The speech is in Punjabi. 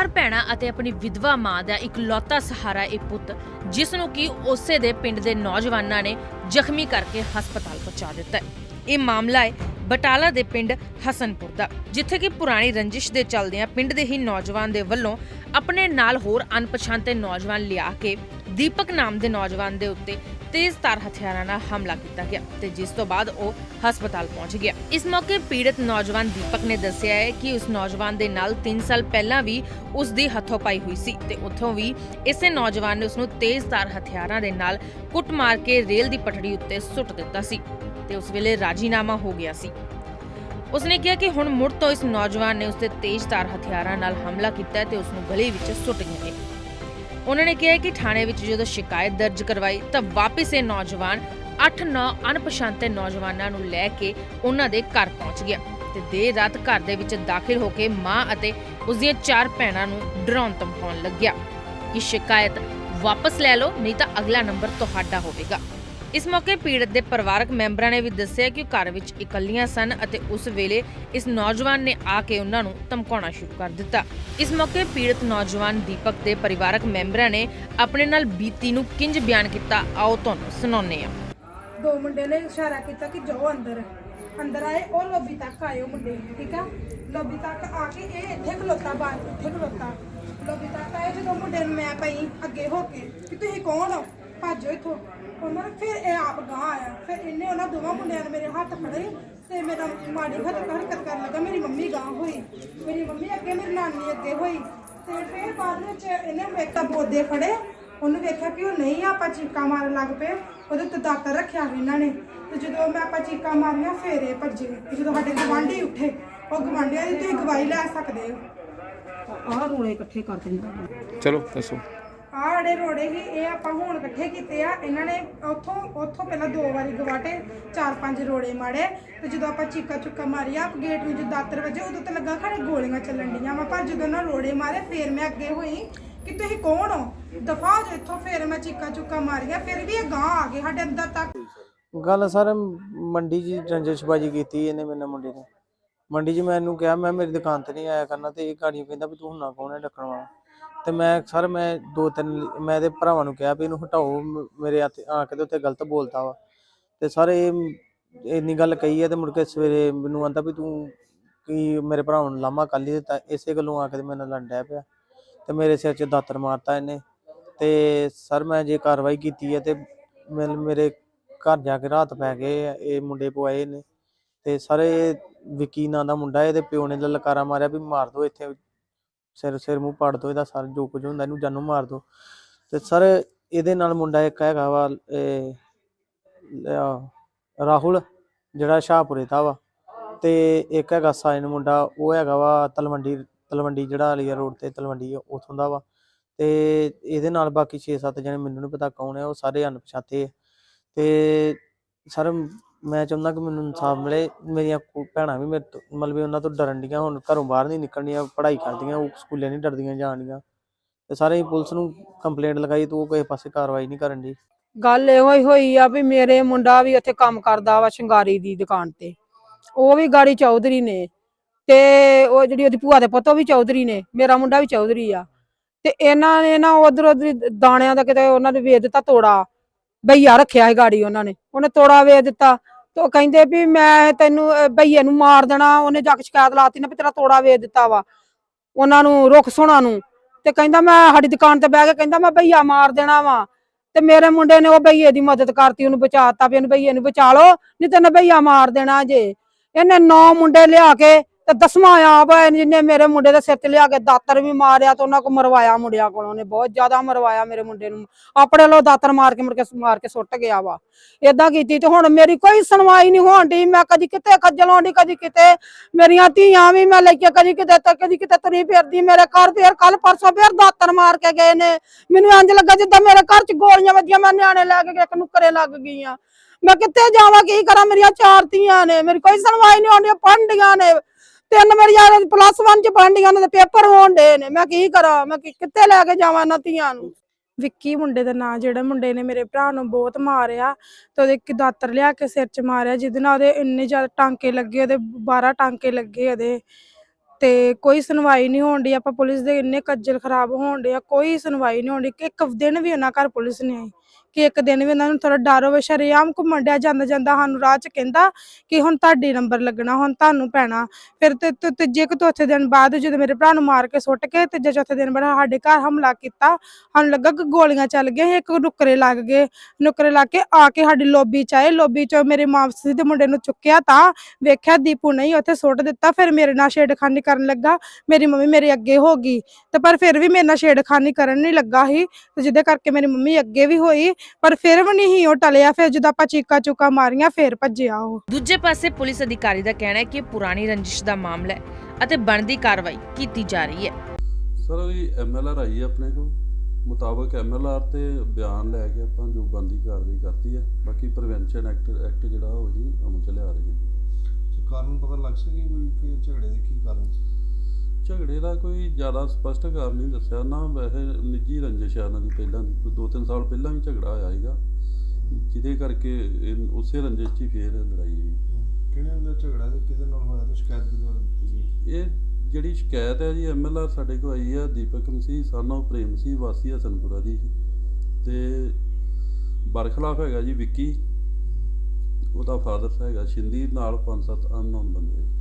ਚਾਰ ਭੈਣਾਂ ਅਤੇ ਆਪਣੀ ਵਿਧਵਾ ਮਾਂ ਦਾ ਇਕਲੌਤਾ ਸਹਾਰਾ ਇਹ ਪੁੱਤ, ਜਿਸ ਨੂੰ ਕਿ ਉਸੇ ਦੇ ਪਿੰਡ ਦੇ ਨੌਜਵਾਨਾਂ ਨੇ ਜ਼ਖਮੀ ਕਰਕੇ ਹਸਪਤਾਲ ਪਹੁੰਚਾ ਦਿੱਤਾ ਹੈ। ਇਹ ਮਾਮਲਾ ਹੈ ਬਟਾਲਾ ਦੇ ਪਿੰਡ ਹਸਨਪੁਰ ਦਾ, ਜਿੱਥੇ ਕਿ ਪੁਰਾਣੀ ਰੰਜਿਸ਼ ਦੇ ਚੱਲਦਿਆਂ ਪਿੰਡ ਦੇ ਹੀ ਨੌਜਵਾਨ ਦੇ ਵੱਲੋਂ ਆਪਣੇ ਨਾਲ ਹੋਰ ਅਣਪਛਾਤੇ ਨੌਜਵਾਨ ਲਿਆ ਕੇ ਦੀਪਕ ਨਾਮ ਦੇ ਨੌਜਵਾਨ ਦੇ ਉੱਤੇ ਤੇਜ਼ ਤਾਰ ਹਥਿਆਰਾਂ ਨਾਲ ਹਮਲਾ ਕੀਤਾ ਗਿਆ ਤੇ ਜਿਸ ਤੋਂ ਬਾਅਦ ਉਹ ਹਸਪਤਾਲ ਪਹੁੰਚ ਗਿਆ। ਇਸ ਮੌਕੇ ਪੀੜਤ ਨੌਜਵਾਨ ਦੀਪਕ ਨੇ ਦੱਸਿਆ ਹੈ ਕਿ ਉਸ ਨੌਜਵਾਨ ਦੇ ਨਾਲ 3 ਸਾਲ ਪਹਿਲਾਂ ਵੀ ਉਸ ਦੀ ਹੱਥੋਂ ਹੋਈ ਸੀ ਤੇ ਉੱਥੋਂ ਵੀ ਇਸੇ ਨੌਜਵਾਨ ਨੇ ਉਸ ਨੂੰ ਤੇਜ਼ਧਾਰ ਹਥਿਆਰਾਂ ਦੇ ਨਾਲ ਕੁੱਟ ਮਾਰ ਕੇ ਰੇਲ ਦੀ ਪਟੜੀ ਉੱਤੇ ਸੁੱਟ ਦਿੱਤਾ ਸੀ ਤੇ ਉਸ ਵੇਲੇ ਰਾਜੀਨਾਮਾ ਹੋ ਗਿਆ ਸੀ। ਉਸਨੇ ਕਿਹਾ ਕਿ ਹੁਣ ਮੁੜ ਤੋਂ ਇਸ ਨੌਜਵਾਨ ਨੇ ਉਸਤੇ ਤੇਜ਼ਧਾਰ ਹਥਿਆਰਾਂ ਨਾਲ ਹਮਲਾ ਕੀਤਾ ਤੇ ਉਸ ਨੂੰ ਗਲੇ ਵਿੱਚ ਸੁੱਟ ਗਏ ਉਹਨਾਂ ਨੇ ਕਿਹਾ ਕਿ ਥਾਣੇ ਵਿੱਚ ਜਦੋਂ ਸ਼ਿਕਾਇਤ ਦਰਜ ਕਰਵਾਈ ਤਾਂ ਵਾਪਸ ਇਹ ਨੌਜਵਾਨ 8-9 ਅਣਪਛਾਤੇ ਨੌਜਵਾਨਾਂ ਨੂੰ ਲੈ ਕੇ ਉਹਨਾਂ ਦੇ ਘਰ ਪਹੁੰਚ ਗਿਆ ਤੇ ਦੇਰ ਰਾਤ ਘਰ ਦੇ ਵਿੱਚ ਦਾਖਲ ਹੋ ਕੇ ਮਾਂ ਅਤੇ ਉਸ ਦੀਆਂ ਚਾਰ ਭੈਣਾਂ ਨੂੰ ਡਰਾਉਣ ਧਮਕਾਉਣ ਲੱਗਿਆ ਕਿ ਸ਼ਿਕਾਇਤ ਵਾਪਸ ਲੈ ਲਓ, ਨਹੀਂ ਤਾਂ ਅਗਲਾ ਨੰਬਰ ਤੁਹਾਡਾ ਹੋਵੇਗਾ। ਇਸ ਮੌਕੇ ਪੀੜਤ ਦੇ ਪਰਿਵਾਰਕ ਮੈਂਬਰਾਂ ਨੇ ਵੀ ਦੱਸਿਆ ਕਿ ਉਹ ਘਰ ਵਿੱਚ ਇਕੱਲੀਆਂ ਸਨ ਅਤੇ ਉਸ ਵੇਲੇ ਇਸ ਨੌਜਵਾਨ ਨੇ ਆ ਕੇ ਉਹਨਾਂ ਨੂੰ ਧਮਕਾਉਣਾ ਸ਼ੁਰੂ ਕਰ ਦਿੱਤਾ। ਇਸ ਮੌਕੇ ਪੀੜਤ ਨੌਜਵਾਨ ਦੀਪਕ ਦੇ ਪਰਿਵਾਰਕ ਮੈਂਬਰਾਂ ਨੇ ਆਪਣੇ ਨਾਲ ਬੀਤੀ ਨੂੰ ਕਿੰਜ ਬਿਆਨ ਕੀਤਾ, ਆਓ ਤੁਹਾਨੂੰ ਸੁਣਾਉਂਦੇ ਹਾਂ। ਦੋ ਮੁੰਡੇ ਨੇ ਇਸ਼ਾਰਾ ਕੀਤਾ ਕਿ ਜਾਓ ਅੰਦਰ। ਅੰਦਰ ਆਏ, ਉਹ ਲੋਬੀ ਤੱਕ ਆਏ ਉਹ ਮੁੰਡੇ, ਠੀਕ ਆ? ਲੋਬੀ ਤੱਕ ਆ ਕੇ ਇਹ ਇੱਥੇ ਖਲੋਤਾ ਬਾਹਰ, ਇੱਥੇ ਖਲੋਤਾ। ਲੋਬੀ ਤੱਕ ਆਏ ਜਦੋਂ ਮੁੰਡੇ ਨੂੰ ਮੈਂ ਪਈ ਅੱਗੇ ਹੋ ਕੇ ਕਿ ਤੁਸੀਂ ਕੌਣ ਹੋ? ਭੱਜੋ ਇੱਥੋਂ। ਉਹਨਾਂ ਨੇ ਫਿਰ ਇਹ ਆਪ ਗਾਂ ਆਇਆ। ਫਿਰ ਇਹਨੇ ਉਹਨਾਂ ਦੋਵਾਂ ਮੁੰਡਿਆਂ ਨੇ ਮੇਰੇ ਹੱਥ ਫੜੇ ਤੇ ਮੇਰਾ ਮਾੜੀ ਹੱਥ ਹਰਕਤ ਕਰਨ ਲੱਗਾ। ਮੇਰੀ ਮੰਮੀ ਗਾਂ ਹੋਈ। ਮੇਰੀ ਮੰਮੀ ਅੱਗੇ ਮੇਰੀ ਨਾਨੀ ਅੱਗੇ ਹੋਈ। ਤੇ ਫਿਰ ਬਾਅਦ ਵਿੱਚ ਇਹਨੇ ਤਾਂ ਬੋਦੇ ਫੜੇ। ਉਹਨੂੰ ਵੇਖਿਆ ਕਿ ਉਹ ਨਹੀਂ ਆਪਾਂ ਚੀਕਾਂ ਮਾਰਨ ਲੱਗ ਪਏ। ਉਹਦੇ ਤੇ ਦਾਤਰ ਰੱਖਿਆ ਵੀ ਇਹਨਾਂ ਨੇ। ਤੇ ਜਦੋਂ ਮੈਂ ਆਪਾਂ ਚੀਕਾਂ ਮਾਰੀਆਂ ਫੇਰ ਇਹ ਭੱਜੇ। ਤੇ ਜਦੋਂ ਸਾਡੇ ਗਵਾਂਢੀ ਉੱਠੇ ਉਹ ਗਵਾਂਢੀਆਂ ਦੀ ਤੁਸੀਂ ਗਵਾਹੀ ਲੈ ਸਕਦੇ ਹੋ। ਆਹ ਰੋਲੇ ਇਕੱਠੇ ਕਰ ਦਿੰਦਾ ਚਲੋ ਦੱਸੋ। ਆਹ ਰੋੜੇ ਸੀ, ਇਹ ਆਪਾਂ ਹੁਣ ਇਕੱਠੇ ਕੀਤੇ ਆ। ਇਹਨਾਂ ਨੇ ਉੱਥੋਂ ਉੱਥੋਂ ਪਹਿਲਾਂ ਦੋ ਵਾਰੀ ਗਵਾਟੇ, ਚਾਰ ਪੰਜ ਰੋੜੇ ਮਾਰੇ ਤੇ ਜਦੋਂ ਆਪਾਂ ਚੀਕਾ ਚੁੱਕਾ ਮਾਰਿਆ ਆਪ ਗੇਟ ਨੂੰ ਜਦੋਂ ਦਾਤਰ ਵੱਜੇ, ਉਦੋਂ ਤੇ ਲੱਗਾ ਖੜੇ ਗੋਲੀਆਂ ਚੱਲਣ ਡੀਆਂ ਵਾ। ਪਰ ਜਦੋਂ ਉਹਨਾਂ ਰੋੜੇ ਮਾਰੇ, ਫੇਰ ਮੈਂ ਅੱਗੇ ਹੋਈ ਕਿ ਤੁਸੀਂ ਕੌਣ ਹੋ? ਦਫਾ ਹੋ ਇੱਥੋਂ ਫੇਰ ਮੈਂ ਚੀਕਾ ਚੁੱਕਾ ਮਾਰੀਆਂ, ਫਿਰ ਵੀ ਇਹ ਗਾਂ ਆ ਗਏ ਸਾਡੇ ਅੰਦਰ ਤੱਕ। ਗੱਲ ਸਰ, ਮੰਡੀ 'ਚ ਰੰਜਿਸ਼ਬਾਜੀ ਕੀਤੀ ਇਹਨੇ ਮੇਰੇ ਮੁੰਡੇ ਨੇ। ਮੰਡੀ 'ਚ ਮੈਂ ਇਹਨੂੰ ਕਿਹਾ, ਮੈਂ ਮੇਰੀ ਦੁਕਾਨ ਤੇ ਨਹੀਂ ਆਇਆ ਕਰਨਾ ਤੇ ਇਹ ਗਾੜੀਆਂ ਕਹਿੰਦਾ ਵੀ ਤੂੰ ਹੁਣਾ ਕੌਣ ਹੈ ਡੱਕਣ ਵਾਲਾ। ਤੇ ਮੈਂ ਸਰ ਮੈਂ ਦੋ ਤਿੰਨ ਮੈਂ ਇਹਦੇ ਭਰਾਵਾਂ ਨੂੰ ਕਿਹਾ ਵੀ ਇਹਨੂੰ ਹਟਾਓ ਮ- ਮੇਰੇ ਹੱਥ ਆ ਕੇ ਤੇ ਉੱਤੇ ਗਲਤ ਬੋਲਦਾ ਵਾ। ਤੇ ਸਰ ਇਹ ਇੰਨੀ ਗੱਲ ਕਹੀ ਹੈ ਤੇ ਮੁੜ ਕੇ ਸਵੇਰੇ ਮੈਨੂੰ ਆਂਦਾ ਵੀ ਤੂੰ ਕੀ ਮੇਰੇ ਭਰਾਵਾਂ ਨੂੰ ਲਾਮਾ ਕੱਲ ਹੀ ਦਿੱਤਾ। ਇਸੇ ਗੱਲੋਂ ਆ ਕੇ ਤੇ ਮੇਰੇ ਨਾਲ ਲੜਨ ਡਿਆ ਪਿਆ। ਤੇ ਮੇਰੇ ਸਿਰ 'ਚ ਦਾਤਰ ਮਾਰਤਾ ਇਹਨੇ। ਤੇ ਸਰ ਮੈਂ ਜੇ ਕਾਰਵਾਈ ਕੀਤੀ ਹੈ ਤੇ ਮੈਨ- ਮੇਰੇ ਘਰ ਜਾ ਕੇ ਰਾਤ ਪੈ ਗਏ ਆ, ਇਹ ਮੁੰਡੇ ਪਵਾਏ ਨੇ ਤੇ ਸਰ ਇਹ ਵਿੱਕੀ ਨਾਂ ਦਾ ਮੁੰਡਾ ਇਹਦੇ ਪਿਓ ਨੇ ਲਲਕਾਰਾ ਮਾਰਿਆ ਵੀ ਮਾਰ ਦੋ ਇੱਥੇ। ਸਿਰ ਸਿਰ ਮੂੰਹ ਪਾੜ ਦੋ ਇਹਦਾ ਸਾਰਾ ਜੋ ਕੁਝ ਹੁੰਦਾ ਇਹਨੂੰ ਜਾਨੋਂ ਮਾਰ ਦੋ। ਤੇ ਸਰ ਇਹਦੇ ਨਾਲ ਮੁੰਡਾ ਇੱਕ ਹੈਗਾ ਵਾ ਇਹ, ਰਾਹੁਲ ਜਿਹੜਾ ਸ਼ਾਹਪੁਰੇ ਦਾ ਵਾ। ਤੇ ਇੱਕ ਹੈਗਾ ਸਾਇਨ ਮੁੰਡਾ ਉਹ ਹੈਗਾ ਵਾ ਤਲਵੰਡੀ ਤਲਵੰਡੀ ਜਿਹੜਾ ਅਲੀਆ ਰੋਡ ਤੇ ਤਲਵੰਡੀ ਆ, ਉੱਥੋਂ ਦਾ ਵਾ। ਤੇ ਇਹਦੇ ਨਾਲ ਬਾਕੀ 6-7 ਜਣੇ ਮੈਨੂੰ ਨਹੀਂ ਪਤਾ ਕੌਣ ਹੈ ਉਹ ਸਾਰੇ ਅਣਪਛਾਤੇ ਆ। ਤੇ ਸਰ ਮੈਂ ਚਾਹੁੰਦਾ ਕਿ ਮੈਨੂੰ ਇਨਸਾਫ ਮਿਲੇ, ਮੇਰੀਆਂ ਕੁ- ਭੈਣਾਂ ਵੀ ਮੇਰੇ ਤੋਂ, ਮਤਲਬ ਵੀ ਉਹਨਾਂ ਤੋਂ ਡਰਨ ਡੀਆਂ, ਹੁਣ ਘਰੋਂ ਬਾਹਰ ਨਹੀਂ ਨਿਕਲਣੀਆਂ, ਪੜ੍ਹਾਈ ਕਰਦੀਆਂ, ਉਹ ਸਕੂਲੇ ਨਹੀਂ ਡਰਦੀਆਂ ਜਾਣੀਆਂ ਤੇ ਸਾਰੇ ਪੁਲਿਸ ਨੂੰ ਕੰਪਲੇਂਟ ਲਗਾਈ, ਤੇ ਉਹ ਕਿਸੇ ਪਾਸੇ ਕਾਰਵਾਈ ਨਹੀਂ ਕਰਨ ਦੀ ਗੱਲ ਇਹੋ ਹੀ ਹੋਈ ਆ ਵੀ ਮੇਰੇ ਮੁੰਡਾ ਵੀ ਉੱਥੇ ਕੰਮ ਕਰਦਾ ਵਾ ਸ਼ਿੰਗਾਰੀ ਦੀ ਦੁਕਾਨ ਤੇ। ਉਹ ਵੀ ਗਾੜੀ ਚੌਧਰੀ ਨੇ ਤੇ ਉਹ ਜਿਹੜੀ ਉਹਦੀ ਭੂਆ ਦੇ ਪੁੱਤ, ਉਹ ਵੀ ਚੌਧਰੀ ਨੇ, ਮੇਰਾ ਮੁੰਡਾ ਵੀ ਚੌਧਰੀ ਆ। ਤੇ ਇਹਨਾਂ ਨੇ ਨਾ ਉਧਰ ਉਧਰ ਦਾਣਿਆਂ ਦਾ ਕਿਤੇ ਉਹਨਾਂ ਨੇ ਵੇਚ ਦਿੱਤਾ ਤੋੜਾ, ਬਈਆ ਰੱਖਿਆ ਸੀ ਗਾੜੀ ਉਹਨਾਂ ਨੇ। ਉਹਨੇ ਤੋੜਾ ਵੇਚ ਦਿੱਤਾ। ਤੇ ਉਹ ਕਹਿੰਦੇ ਵੀ ਮੈਂ ਤੈਨੂੰ ਅਹ, ਭਈਏ ਨੂੰ ਮਾਰ ਦੇਣਾ ਉਹਨੇ ਜਾ ਕੇ ਸ਼ਿਕਾਇਤ ਲਾਤੀ ਨਾ ਵੀ ਤੇਰਾ ਤੋੜਾ ਵੇਚ ਦਿੱਤਾ ਵਾ ਉਹਨਾਂ ਨੂੰ ਰੁੱਖ ਸੋਣਾ ਨੂੰ। ਤੇ ਕਹਿੰਦਾ ਮੈਂ ਸਾਡੀ ਦੁਕਾਨ ਤੇ ਬਹਿ ਕੇ ਕਹਿੰਦਾ ਮੈਂ ਭਈਆ ਮਾਰ ਦੇਣਾ ਵਾ। ਤੇ ਮੇਰੇ ਮੁੰਡੇ ਨੇ ਉਹ ਭਈਏ ਦੀ ਮਦਦ ਕਰਤੀ ਉਹਨੂੰ ਬਚਾਤਾ ਵੀ ਇਹਨੂੰ ਭਈਏ ਨੂੰ ਬਚਾ ਲਓ ਨਹੀਂ ਤੇ ਭਈਆ ਮਾਰ ਦੇਣਾ ਜੇ। ਇਹਨੇ ਨੌ ਮੁੰਡੇ ਲਿਆ ਕੇ ਤੇ ਦਸਵਾਂ ਆਪ ਹੈ ਜਿਹਨੇ ਮੇਰੇ ਮੁੰਡੇ ਦੇ ਸਿਰ ਤੇ ਲਿਆ ਕੇ ਦਾਤਰ ਵੀ ਮਾਰਿਆ ਤੇ ਉਹਨਾਂ ਕੋ ਮਰਵਾਇਆ ਮੁੰਡਿਆਂ ਕੋਲੋਂ ਨੇ, ਬਹੁਤ ਜ਼ਿਆਦਾ ਮਰਵਾਇਆ ਮੇਰੇ ਮੁੰਡੇ ਨੂੰ। ਆਪਣੇ ਲੋ ਦਾਤਰ ਮਾਰ ਕੇ ਮੁੜ ਕੇ ਮਾਰ ਕੇ ਸੁੱਟ ਗਿਆ ਵਾ। ਏਦਾਂ ਕੀਤੀ ਤੇ ਹੁਣ ਮੇਰੀ ਕੋਈ ਸੁਣਵਾਈ ਨਹੀਂ ਹੋਣ ਡਈ, ਮੈਂ ਕਦੀ ਕਿਤੇ ਖੱਜਲ ਹੋਣ ਕਦੀ ਕਿਤੇ ਮੇਰੀਆਂ ਧੀਆਂ ਵੀ ਮੈਂ ਲੈ ਕੇ ਕਦੀ ਕਿਤੇ ਤੇ, ਕਦੀ ਕਿਤੇ ਤੁਰੀ ਫਿਰਦੀ, ਮੇਰੇ ਘਰ ਫੇਰ ਕੱਲ ਪਰਸੋਂ ਫੇਰ ਦਾਤਰ ਮਾਰ ਕੇ ਗਏ ਨੇ। ਮੈਨੂੰ ਇੰਜ ਲੱਗਾ ਜਿੱਦਾਂ ਮੇਰੇ ਘਰ 'ਚ ਗੋਲੀਆਂ ਵੱਜੀਆਂ, ਮੈਂ ਨਿਆਣੇ ਲੈ ਕੇ ਇੱਕ ਨੁੱਕਰੇ ਲੱਗ ਗਈਆਂ। ਮੈਂ ਕਿੱਥੇ ਜਾਵਾਂ, ਕੀ ਕਰਾਂ, ਮੇਰੀਆਂ ਚਾਰ ਧੀਆਂ ਨੇ, ਮੇਰੀ ਕੋਈ ਸੁਣਵਾਈ ਨਹੀਂ ਹੋਣੀ ਪੜ੍ਹਦੀਆਂ ਨੇ। ਤਿੰਨ ਮੇਰੀਆਂ ਪਲੱਸ 1 ਚ ਪੜ੍ਹਦੀਆਂ ਨੇ ਪੇਪਰ ਹੋਣ ਡੇ ਨੇ। ਮੈਂ ਕੀ ਕਰਾਂ? ਮੈਂ ਕਿ- ਕਿੱਥੇ ਲੈ ਕੇ ਜਾਵਾਂ ਇਹਨਾਂ ਧੀਆਂ ਨੂੰ? ਵਿੱਕੀ ਮੁੰਡੇ ਦਾ ਨਾਂ ਜਿਹੜਾ ਮੁੰਡੇ ਨੇ ਮੇਰੇ ਭਰਾ ਨੂੰ ਬਹੁਤ ਮਾਰਿਆ ਤੇ ਉਹਦੇ ਇੱਕ ਦਾਤਰ ਲਿਆ ਕੇ ਸਿਰ 'ਚ ਮਾਰਿਆ, ਜਿਹਦੇ ਨਾਲ ਉਹਦੇ ਇੰਨੇ ਜ਼ਿਆਦਾ ਟਾਂਕੇ ਲੱਗੇ, ਉਹਦੇ 12 ਟਾਂਕੇ ਲੱਗੇ ਉਹਦੇ ਤੇ ਕੋਈ ਸੁਣਵਾਈ ਨਹੀਂ ਹੋਣ ਡਈ। ਆਪਾਂ ਪੁਲਿਸ ਦੇ ਇੰਨੇ ਕੱਜਲ ਖਰਾਬ ਹੋਣ ਡਏ ਆ, ਕੋਈ ਸੁਣਵਾਈ ਨਹੀਂ ਹੋਣ ਡਈ। ਇੱਕ ਦਿਨ ਵੀ ਉਹਨਾਂ ਘਰ ਪੁਲਿਸ ਨਹੀਂ ਆਈ। ਕਿ ਇੱਕ ਦਿਨ ਵੀ ਉਹਨਾਂ ਨੂੰ ਥੋੜਾ ਡਰ ਹੋਵੇ, ਸ਼ਰੇਆਮ ਘੁੰਮਣ ਡਿਆ ਜਾਂਦਾ ਜਾਂਦਾ ਸਾਨੂੰ ਰਾਹ ਚ ਕਹਿੰਦਾ ਕਿ ਹੁਣ ਤੁਹਾਡੀ ਨੰਬਰ ਲੱਗਣਾ, ਹੁਣ ਤੁਹਾਨੂੰ ਪੈਣਾ। ਫਿਰ ਤੇ ਤੇ ਤੀਜੇ ਕੁ ਚੌਥੇ ਦਿਨ ਬਾਅਦ ਜਦੋਂ ਮੇਰੇ ਭਰਾ ਨੂੰ ਮਾਰ ਕੇ ਸੁੱਟ ਕੇ ਤੀਜੇ ਚੌਥੇ ਦਿਨ ਬਾਅਦ ਸਾਡੇ ਘਰ ਹਮਲਾ ਕੀਤਾ, ਸਾਨੂੰ ਲੱਗਾ ਕਿ ਗੋਲੀਆਂ ਚੱਲ ਗਈਆਂ ਇੱਕ ਨੁੱਕਰੇ ਲੱਗ ਗਏ। ਨੁੱਕਰੇ ਲੱਗ ਕੇ ਆ ਕੇ ਸਾਡੀ ਲੋਬੀ ਚ ਆਏ, ਲੋਬੀ ਚ ਮੇਰੇ ਮਾਪਸੀ ਦੇ ਮੁੰਡੇ ਨੂੰ ਚੁੱਕਿਆ ਤਾਂ ਵੇਖਿਆ ਦੀਪੂ ਨਹੀਂ ਉੱਥੇ ਸੁੱਟ ਦਿੱਤਾ, ਫਿਰ ਮੇਰੇ ਨਾਲ ਛੇੜਖਾਨੀ ਕਰਨ ਲੱਗਾ, ਮੇਰੀ ਮੰਮੀ ਮੇਰੇ ਅੱਗੇ ਹੋ ਗਈ। ਤੇ ਪਰ ਫਿਰ ਵੀ ਮੇਰੇ ਨਾਲ ਛੇੜਖਾਨੀ ਕਰਨ ਨਹੀਂ ਲੱਗਾ ਸੀ, ਤੇ ਜਿਹਦੇ ਕਰਕੇ ਮੇਰੀ ਮੰਮੀ ਅੱਗੇ ਵੀ ਹੋਈ ਪਰ ਫਿਰ ਵੀ ਨਹੀਂ ਉਹ ਟਲਿਆ ਫਿਰ ਜਦੋਂ ਆਪਾਂ ਚੀਕਾ ਚੁਕਾ ਮਾਰੀਆਂ ਫਿਰ ਭੱਜਿਆ ਉਹ। ਦੂਜੇ ਪਾਸੇ ਪੁਲਿਸ ਅਧਿਕਾਰੀ ਦਾ ਕਹਿਣਾ ਹੈ ਕਿ ਇਹ ਪੁਰਾਣੀ ਰੰਜਿਸ਼ ਦਾ ਮਾਮਲਾ ਹੈ ਅਤੇ ਬਣਦੀ ਕਾਰਵਾਈ ਕੀਤੀ ਜਾ ਰਹੀ ਹੈ। ਸਰ ਇਹ ਐਮਐਲਆਰ ਆਈ ਹੈ ਆਪਣੇ ਕੋਲ। ਮੁਤਾਬਕ ਐਮਐਲਆਰ ਤੇ ਬਿਆਨ ਲੈ ਕੇ ਆਪਾਂ ਜੋ ਬੰਦੀ ਕਾਰਵਾਈ ਕਰਤੀ ਹੈ ਬਾਕੀ ਪ੍ਰੀਵੈਂਸ਼ਨ ਐਕਟ ਐਕਟ ਜਿਹੜਾ ਉਹ ਜੀ ਅਮਲ ਚ ਲਿਆ ਰਹੇ ਹਾਂ ਕਾਰਨ ਪਤਾ ਲੱਗ ਸਕੇ ਕੋਈ ਕਿ ਝਗੜੇ ਦੇ ਕੀ ਕਾਰਨ ਸੀ? ਝਗੜੇ ਦਾ ਕੋਈ ਜ਼ਿਆਦਾ ਸਪਸ਼ਟ ਕਾਰਨ ਨਹੀਂ ਦੱਸਿਆ। ਨਾ ਵੈਸੇ ਨਿੱਜੀ ਰੰਜਿਸ਼ ਆ ਇਹਨਾਂ ਦੀ ਪਹਿਲਾਂ ਦੀ। ਕੋਈ ਦੋ ਤਿੰਨ ਸਾਲ ਪਹਿਲਾਂ ਵੀ ਝਗੜਾ ਹੋਇਆ ਸੀਗਾ। ਜਿਹਦੇ ਕਰਕੇ ਇਹ- ਉਸੇ ਰੰਜਿਸ਼ 'ਚ ਹੀ ਫੇਰ ਲੜਾਈ ਹੋਈ। ਕਿਹਨੇ ਹੁੰਦਾ ਝਗੜਾ ਤੇ ਕਿਹਦੇ ਨਾਲ ਹੋਇਆ? ਤੇ ਸ਼ਿਕਾਇਤ ਕਿਹਦੇ ਵੱਲ ਦਿੱਤੀ ਸੀ? ਇਹ ਜਿਹੜੀ ਸ਼ਿਕਾਇਤ ਹੈ ਜੀ ਐਮਐਲਆਰ ਸਾਡੇ ਕੋਲ ਆਈ ਆ ਦੀਪਕ ਮਸੀਹ ਸਾਨੂੰ ਪ੍ਰੇਮ ਸੀ ਵਾਸੀ ਹਸਨਪੁਰਾ ਦੀ। ਤੇ ਬਰਖਲਾਫ ਹੈਗਾ ਜੀ ਵਿੱਕੀ। ਉਹਦਾ ਫਾਦਰ ਹੈਗਾ ਸ਼ਿੰਦੀ ਨਾਲ ਪੰਜ ਸੱਤ ਅਨਨੋਨ ਬੰਦੇ।